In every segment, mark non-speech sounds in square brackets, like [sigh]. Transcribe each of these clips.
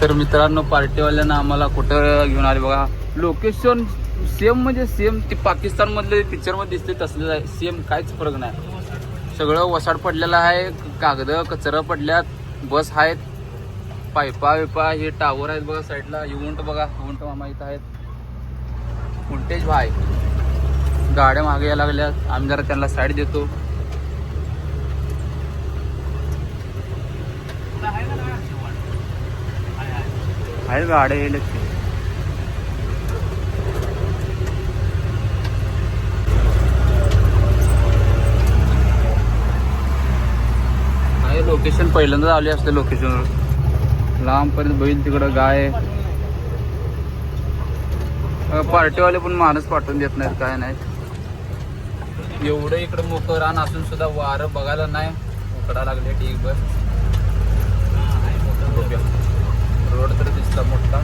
तर मित्रांनो पार्टीवाल्यांना आम्हाला कुठं घेऊन आले बघा. लोकेशन सेम म्हणजे सेम ते पाकिस्तानमधले पिक्चरमध्ये दिसते तसलेलं आहे. सेम काहीच फरक नाही. सगळं वसाड पडलेलं आहे कागद कचरा पडल्यात बस आहेत. पायपा विपा हे टावर आहेत बघा साईडला इवंट बघा युवंट मामा इथं आहेत. उंटेज भाई गाड्या मागे यायला लागल्यात. आम्ही जरा त्यांना साईड देतो. आहे गाड्या येईल आहे लोकेशन पहिल्यांदाच आले असते लोकेशनवर लांबपर्यंत बैल तिकडं गाय. पार्टीवाले पण माणूस पाठवून देत नाहीत काय नाही. एवढं इकडं मोकं रान असून सुद्धा वारं बघायला नाही. उकडा लागले ठीक बर बघूया. रोड तर दिसला मोठा.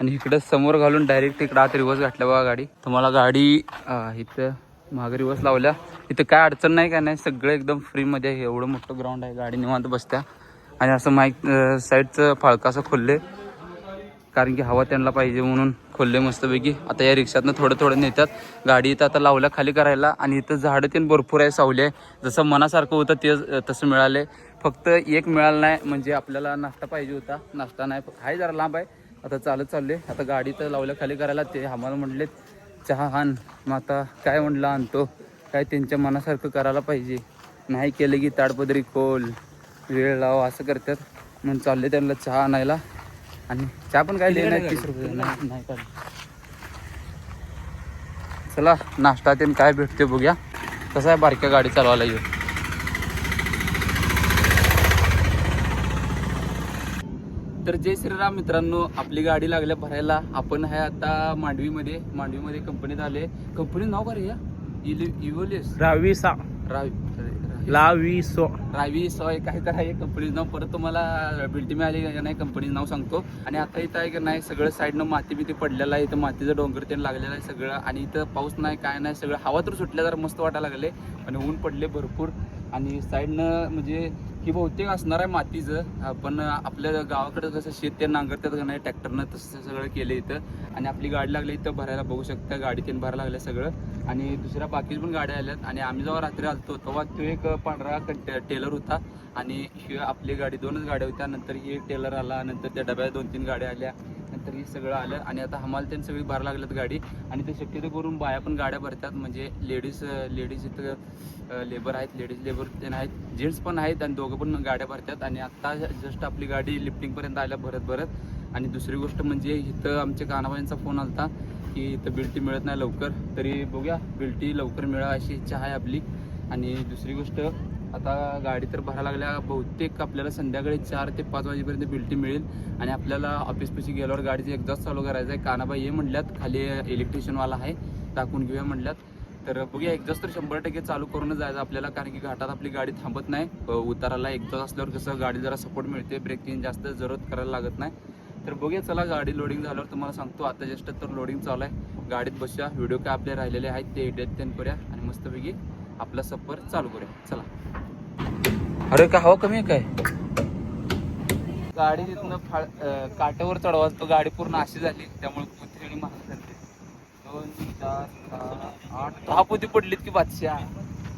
आणि इकडं समोर घालून डायरेक्ट इकडं आत रिवर्स घातल्या बघा गाडी. तुम्हाला गाडी इथं मागे रिवर्स लावल्या. इथं काय अडचण नाही काय नाही. सगळं एकदम फ्रीमध्ये आहे. एवढं मोठं ग्राउंड आहे. गाडी निवांत बसत्या. आणि असं माईक साईडचं फाळकं असं खोलले कारण की हवा त्यांना पाहिजे म्हणून खोलले मस्तपैकी. आता या रिक्षातनं थोडं थोडं नेतात गाडी इथं आता लावल्या खाली करायला. आणि इथं झाडं ते भरपूर आहे सावली आहे. जसं मनासारखं होतं ते तसं मिळाले फक्त एक मिळालं नाही म्हणजे आपल्याला नाश्ता पाहिजे होता. नाश्ता नाही आहे जरा लांब आहे. आता चालत चालले आता गाडी तर लावल्या खाली करायला. ते आम्हाला म्हणले चहा आण. मग आता काय म्हणलं आणतो. काय त्यांच्या मनासारखं करायला पाहिजे. नाही केलं की ताडपदरी खोल वेळ लाव असं करतात. म्हणून चालले त्यांना चहा आणायला. आणि चहा पण काय लिहिणार तीस रुपये नाही. का चला नाश्ता ते काय भेटते बघूया. कसं आहे बारक्या गाडी चालवायला येऊ तर जय श्रीराम मित्रांनो आपली गाडी लागल्या भरायला. आपण आहे आता मांडवीमध्ये. मांडवीमध्ये कंपनीत आले. कंपनी नाव का रे या? इव्होलिस रावीसा रावी लावीसो रावी. सॉय काय तर आहे कंपनीचं नाव? परत तुम्हाला बिल्टी मिळाली का नाही कंपनीचं नाव सांगतो. आणि आता इथं आहे का नाही सगळं साईडनं माती बिती पडलेलं आहे. इथं मातीचं डोंगर ते लागलेलं आहे सगळं. आणि इथं पाऊस नाही काय नाही सगळं. हवा तर सुटल्या जरा मस्त वाटायला लागले आणि ऊन पडले भरपूर. आणि साईडनं म्हणजे ही बहुतेक असणार आहे मातीचं. पण आपल्या गावाकडे कसं शेत ते नांगरतात का नाही ट्रॅक्टरनं तसं सगळं केलं इथं. आणि आपली गाडी लागली इथं भरायला बघू शकता गाडी तीन भरायला लागल्या सगळं. आणि दुसऱ्या बाकी पण गाड्या आल्यात. आणि आम्ही जेव्हा रात्री आलतो तेव्हा तो एक पांढरा टेलर होता. आणि ही आपली गाडी दोनच गाड्या होत्या. नंतर ही एक टेलर आला नंतर त्या डब्यात दोन तीन गाड्या आल्या. नंतर सगळं आलं आणि आता हमाल त्यांनी सगळी भरायला लागल्यात गाडी. आणि ते शक्यतो करून बाया पण गाड्या भरतात. म्हणजे लेडीज लेडीज इथं लेबर आहेत लेडीज लेबर त्यांना आहेत. जेंट्स पण आहेत आणि दोघं पण गाड्या भरतात. आणि आत्ता जस्ट आपली गाडी लिफ्टिंगपर्यंत आल्या भरत भरत. आणि दुसरी गोष्ट म्हणजे इथं आमच्या कानाबाईंचा फोन आलता की इथं बिल्टी मिळत नाही लवकर. तरी बघूया बिल्टी लवकर मिळा अशी इच्छा आहे आपली. आणि दुसरी गोष्ट आता गाडी तर भरायला लागल्या. बहुतेक आपल्याला संध्याकाळी चार ते पाच वाजेपर्यंत बिल्टी मिळेल. आणि आपल्याला ऑफिसपाशी गेल्यावर गाडीचे एक्झॉस्ट चालू करायचं आहे कानाबाई ये म्हणल्यात खाली इलेक्ट्रिशियनवाला आहे. टाकून घेऊया म्हणल्यात. तर बघूया एक्झॉस्ट तर शंभर टक्के चालू करूनच जायचं आपल्याला कारण की घाटात आपली गाडी थांबत नाही. उताराला एक्झॉस्ट असल्यावर कसं गाडी जरा सपोर्ट मिळते ब्रेकिंग जास्त जरूरत करायला लागत नाही. तर बघूया चला गाडी लोडिंग झाल्यावर तुम्हाला सांगतो आता जस्ट तर लोडिंग चालू आहे. गाडीत बसा व्हिडिओ काय आपले राहिलेले आहेत ते एडिट त्यांनी करूया. आणि मस्तपैकी आपला सफर चालू करूया. चला. अरे का हवा कमी आहे काय? गाडी तिथनं फाळ काट्यावर चढवा तो गाडी पूर्ण अशी झाली त्यामुळे पुथेडी महाग झाली. दोन चार सहा आठ दहा पोती पडलीत की बादशाह.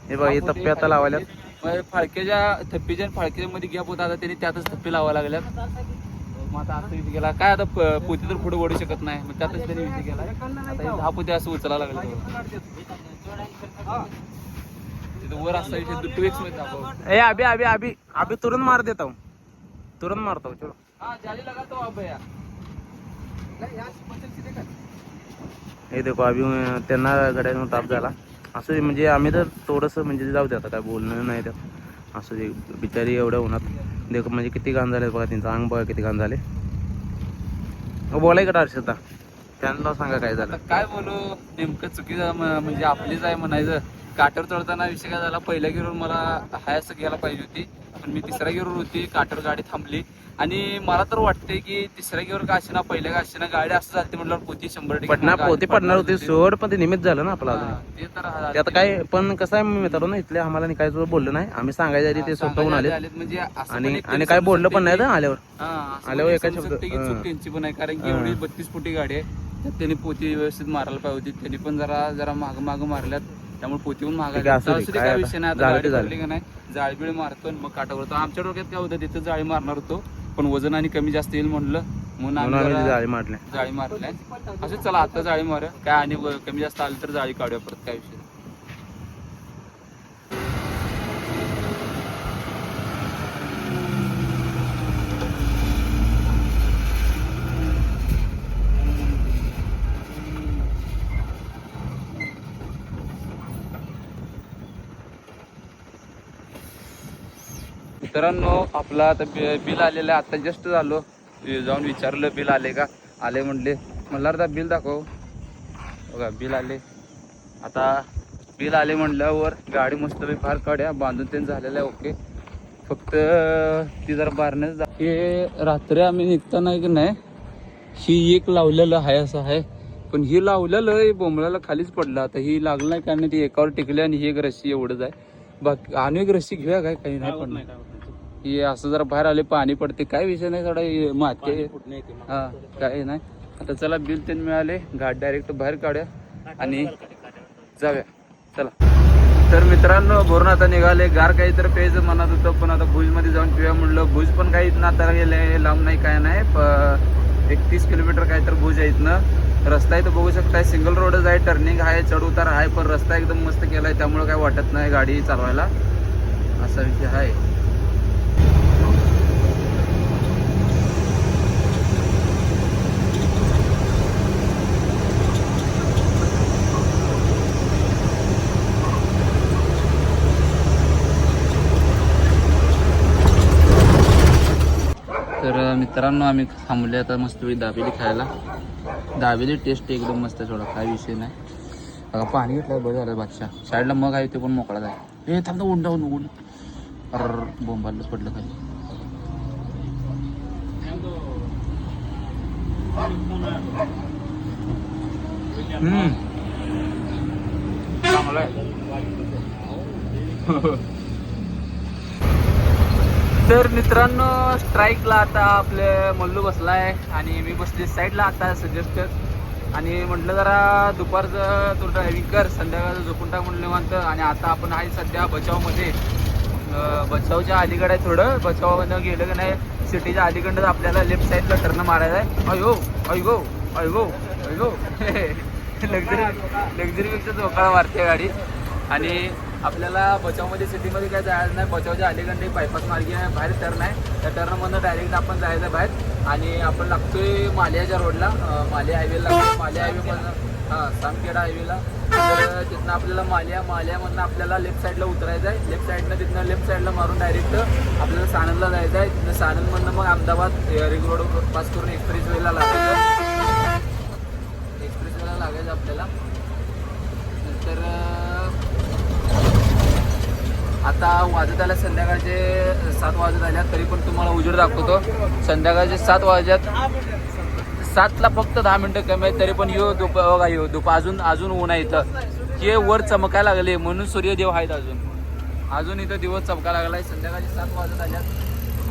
हे बघा हे टप्पे आता लावायला मग फाळक्याच्या थप्पीच्या फाळक्याच्या मध्ये गॅप होता आता त्यांनी त्यातच थप्पी लावायला लागल्यात. मग आता असं गेला. काय आता पोती तर पुढे ओढू शकत नाही मग त्यातच त्यांनी विषय आता हे दहा पोती असं उचलायला लागले. तिथं वर असा विषय टू एक्समध्ये दाखव. ए अभि अभि अभि. अभि तुरंत मार देता हूँ तुरंत मारता हूँ चलो. हाँ जाली तो भैया. हे देखो अभि त्यांना गड्यानं ताप झाला. असं म्हणजे आम्ही तर थोडंसं म्हणजे जाऊ दे आता काय बोलणं नाही त्यात. असं जे बिचारी एवढ्या उन्हात देखो म्हणजे किती घाण झाले बघा त्यांचं अंग बघा किती घाण झाले. अहो, बोलाय का हर्षदा? त्यांना सांगा काय झालं. आता काय बोलू? नेमकं चुकीचं म- म्हणजे आपलीच आहे म्हणायचं. काटर चढताना विषय काय झाला? पहिल्या गिरून मला हाय असं घ्यायला पाहिजे होती. पण मी तिसऱ्या गेअरवर होती काटर गाडी थांबली. आणि मला तर वाटतंय की तिसऱ्या गेअर का ना पहिल्या का ना गाडी असं चालते म्हटल्यावर पोती शंभर टक्के पडणार गाडी पोते पडणार होते. सोड पण ते निमित्त झालं ना आपलं ते तर आता काय पण कसं आहे मित्रांनो ना इथले आम्हाला काय बोललं नाही. आम्ही सांगायच्या आधी ते स्वतःहून आले आलेत. म्हणजे आणि आणि काय बोललं पण नाही ना आल्यावर. आल्यावर एका शब्द- त्यांची पण आहे. कारण की. एवढी बत्तीस फुटी गाडी आहे त्यांनी पोती व्यवस्थित मारायला पाहिजे होती. त्यांनी पण जरा जरा माग माग मारल्यात. त्यामुळे पोती पण ठीक मागायला आहे, असू दे. असू दे, काय काय आता? विषय नाही आता झालं गाडी ते झालं. पडली का नाही जाळी बिळी मारतो आणि मग काटा करतो आमच्या डोक्यात काय होतं तिथं जाळी मारणार होतो पण वजन आणि कमी जास्त येईल म्हणलं म्हणून म्हणून आम्ही आम्ही जरा जाळी मारले जाळी मारलाय असं चला आता जाळी मार काय आणि व- कमी जास्त आलं तर जाळी काढूया परत काय विषय नाही. मित्रांनो आपला आता बि- बिल आलेलं आहे. आता जस्ट झालो. जाऊन विचारलं बिल आले का? आले म्हणले. म्हणलं आता बिल दाखव. बघा बिल आले. आता बिल आले म्हणल्यावर गाडी मस्त फार काढ्या बांधून ते झालेलं आहे. ओके. फक्त ती जरा बारण्याच हे रात्री आम्ही निघताना की नाही ही एक लावलेलं आहे असं आहे. पण ही लावलेलं हे बोंबलाला खालीच पडलं. आता ही लागलं नाही कारण ती एकावर टिकली आणि ही एक रस्सी एवढंच आहे. बाकी आणि एक रस्सी घेऊया काय? काही नाही पण ही असं जरा बाहेर आले पाणी पडते. काय विषय नाही थोडा माती आहे. हा काय नाही. आता चला बिल ते मिळाले. गाडी डायरेक्ट बाहेर काढूया आणि जाऊया. चला. तर मित्रांनो भरून आता निघाले. गार काही तर प्यायचं म्हणत होतं पण आता भुजमध्ये जाऊन पिऊया म्हणलं. भुज पण काही इथनं आता गेले लांब नाही काय नाही. एक तीस किलोमीटर काय तर भुज आहे इथनं. रस्ता इथं बघू शकताय. सिंगल रोडच आहे टर्निंग आहे चढ उतार आहे पण रस्ता एकदम मस्त केलाय. त्यामुळे काय वाटत नाही गाडी चालवायला. असा विषय आहे तर मित्रांनो आम्ही थांबले आता मस्तपैकी दाबेली खायला. दाबेली टेस्ट एकदम मस्त आहे थोडा काय विषय नाही. बघा पाणी घेतलं बरं झालं बादशा साईडला मग आहे ते पण मोकळा आहे. हे थांब उंडा उंड उंड. अर बोंबालच पडलं खाली. हम्म. चांगलं आहे तर मित्रांनो स्ट्राईकला आता आपले मल्लू बसला आहे आणि मी बसले साईडला आता सजेस्टर आणि म्हटलं जरा दुपारचं तू ड्रायव्हिंग कर संध्याकाळचं झोपून टाक म्हटलं निवांत. आणि आता आपण आहे सध्या बचावमध्ये. बचावच्या अलीकडे आहे थोडं बचावमध्ये गेलं की नाही सिटीच्या अलीकडंच आपल्याला लेफ्ट साईडला टर्न मारायचं आहे. अयो अयगो अयगो अयगो लक्झरी [laughs] लक्झरीपेक्षा झोकाळा मारते गाडी. आणि आपल्याला बचावमध्ये सिटीमध्ये काय जायचं नाही. बचावच्या अलीकडे बायपास मार्गी आहे. बाहेर टर्न आहे. त्या टर्नमधनं डायरेक्ट आपण जायचं बाहेर. आणि आपण लागतोय मालियाच्या रोडला मालिया हायवेला मालिया हायवेमधनं हां सामखेडा हायवेला तर तिथनं आपल्याला मालिया मालियामधनं आपल्याला लेफ्ट साईडला उतरायचं आहे. लेफ्ट साईडनं तिथनं लेफ्ट साईडला मारून डायरेक्ट आपल्याला सानंदला जायचं आहे. तिथनं सानंदमधनं मग अहमदाबाद रिंग रोड पास करून एक्सप्रेस वेला लागायचं. एक्सप्रेस वेला लागायचं आपल्याला. नंतर आता वाजत आल्या संध्याकाळचे सात वाजत आल्या तरी पण तुम्हाला उजेड दाखवतो. संध्याकाळचे सात वाजत सातला फक्त दहा मिनिटं कमी आहेत तरी पण यो दुप बघा यो दुप अजून अजून ऊन आहे इथं. हे वर चमकायला लागले म्हणून सूर्यदेव आहेत अजून. अजून इथं दिवस चमकायला लागला आहे संध्याकाळचे सात वाजत आल्यात.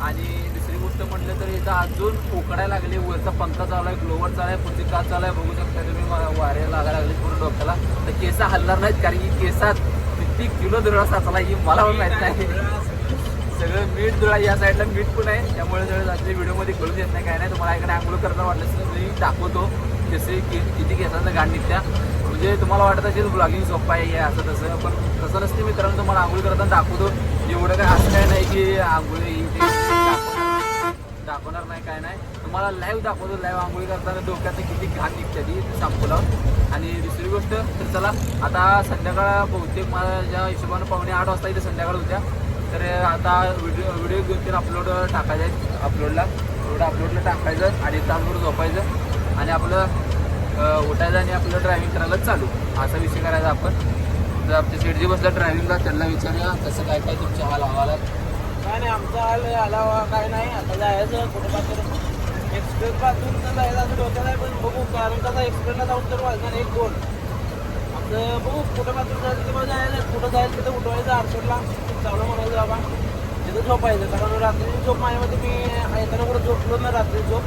आणि दुसरी गोष्ट म्हटलं तर इथं अजून उकडायला लागले वरचा पंखा चालू आहे ग्लोवर चालू आहे पुढची का चालू आहे. बघू शकता तुम्ही वा- लागायला लागले पूर्ण डोक्याला. तर केस हलणार नाहीत कारण की केसात किती किलो दुरळा साचला ही मला पण माहीत नाही. सगळं मीठ दुळा या साईडला मीठ पण आहे. त्यामुळे सगळं जास्त व्हिडिओमध्ये कळून येत नाही. काय नाही तुम्हाला इकडे आंघोळ करता वाटलं असेल तर मी दाखवतो. कसे की किती घेतात गाण निघत्या म्हणजे तुम्हाला वाटत असेल ब्लॉगिंग सोपं आहे हे असं तसं. पण तसं नसते मित्रांनो तुम्हाला आंघोळ करताना दाखवतो. एवढं काय असं काय नाही की आंघोळ दाखवणार नाही काय नाही. तुम्हाला लाईव्ह दाखवतो. लाईव्ह आंघोळी करताना डोक्यात किती घाण निघते ती संपलं आणि दुसरी गोष्ट तर चला आता संध्याकाळ बहुतेक माझ्या हिशोबानं पावणे आठ वाजता इथे संध्याकाळ होत्या. तर आता व्हिडिओ व्हिडिओ घेऊन तीन अपलोड टाकायचे आहेत अपलोडला एवढं अपलोडला टाकायचं आणि तासभर झोपायचं. आणि आपलं उठायचं आणि आपलं ड्रायव्हिंग करायला चालू. असा विषय करायचा आपण. जर आमच्या शेटजी बसला ड्रायव्हिंगला त्यांना विचारूया कसं काय काय तुमच्या हाल हवाला काय नाही आमचा हाल आला काय नाही. आता जायचं कुठं एक्सप्रेस पासून तर जायचं असं डोक्यात आहे पण कारण कसं एक्सप्रेसला जाऊन तर वाजणार एक दोन. आमचं बघू कुठं पात्र जायचं तेव्हा जायचं कुठं जायचं तिथं उठवायचं आरशेडला चावलं म्हणायचं बाबा. तिथं झोपायचं कारण रात्री झोप माझ्यामध्ये मी येताना कुठं झोपलो ना रात्री झोप.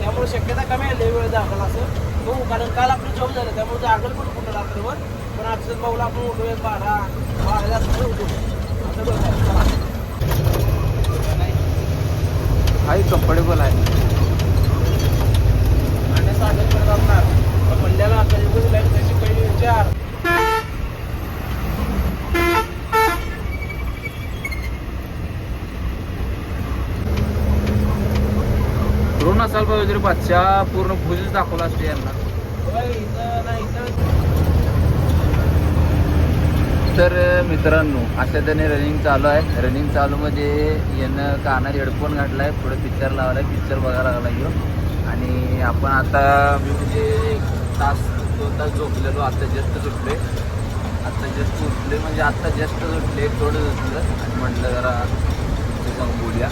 त्यामुळे शक्यता कमी आहे वेळ जागल असं. बघू कारण काल आपलं झोप झालं त्यामुळे जागल पण कुठं रात्रभर. पण अक्षर भाऊला आपण उठूया बारा बारा असं उठू. असं बघायचं आहे. कम्फर्टेबल आहे आणि साधन करत असणार पण म्हणल्याला कधी कधी लाइट कशी पहिली विचार ड्रोन असाल पाहिजे तरी बादशाह पूर्ण भुजच दाखवला असते यांना. तर मित्रांनो अशा त्याने रनिंग चालू आहे. रनिंग चालू म्हणजे यानं कानात हेडफोन घातला आहे पुढे पिक्चर लावला आहे पिक्चर बघायला लागला येऊन आणि आपण आता मी म्हणजे एक तास दोन तास झोपलेलो. आता जस्ट सुटले आत्ता जस्ट उठले म्हणजे आत्ता जस्ट सुटले थोडं झोपलं. म्हटलं जरा ते जाऊन बोलूया.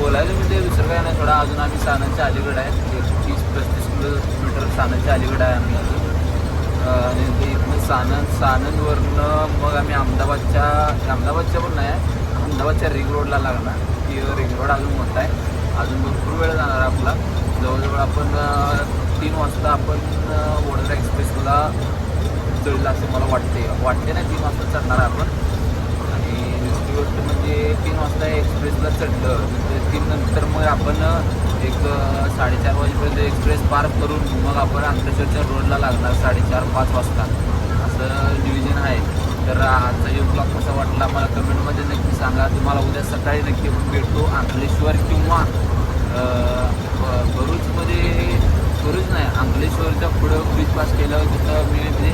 बोलायचं म्हणजे दुसरं काय नाही थोडा अजून आम्ही सानंदच्या अलीकडे आहे. एक तीस पस्तीस किलोमीटर सानंदच्या अलीकडे आहे आम्ही अजून. आणि ते इथनं सानंद सानंदवरनं मग आम्ही अहमदाबादच्या अहमदाबादच्या पण नाही आहे अहमदाबादच्या रिंग रोडला लागणार. की रिंग रोड अजून मोठा आहे. अजून भरपूर वेळ जाणार आपला. जवळजवळ आपण तीन वाजता आपण अं, वडोदरा एक्सप्रेसला चढला असं मला वाटते वाटते नाही तीन वाजता चढणार आपण. दुसरी गोष्ट म्हणजे तीन वाजता एक्सप्रेसला चढलं. म्हणजे तीन नंतर मग आपण एक साडेचार वाजेपर्यंत एक्सप्रेस पार करून मग आपण अंकलेश्वरच्या रोडला लागणार साडेचार पाच वाजता. असं डिव्हिजन आहे. तर आजचा योग ब्लॉग कसा वाटला मला कमेंटमध्ये नक्की सांगा. तुम्हाला उद्या सकाळी नक्की भेटतो. अंकलेश्वर किंवा भरूचमध्ये भरूच नाही अंकलेश्वरच्या पुढं ब्रिज पास केल्यावर तिथं मी म्हणजे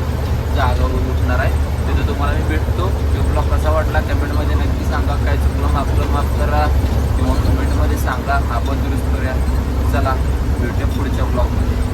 जागा उठणार आहे. तिथं तुम्हाला मी भेटतो. तो ब्लॉग कसा वाटला कमेंटमध्ये नक्की सांगा. काय चुकलं माफलं माफ करा. किंवा कमेंटमध्ये सांगा. आपण दुरुस्त करूया. चला भेटूया पुढच्या ब्लॉगमध्ये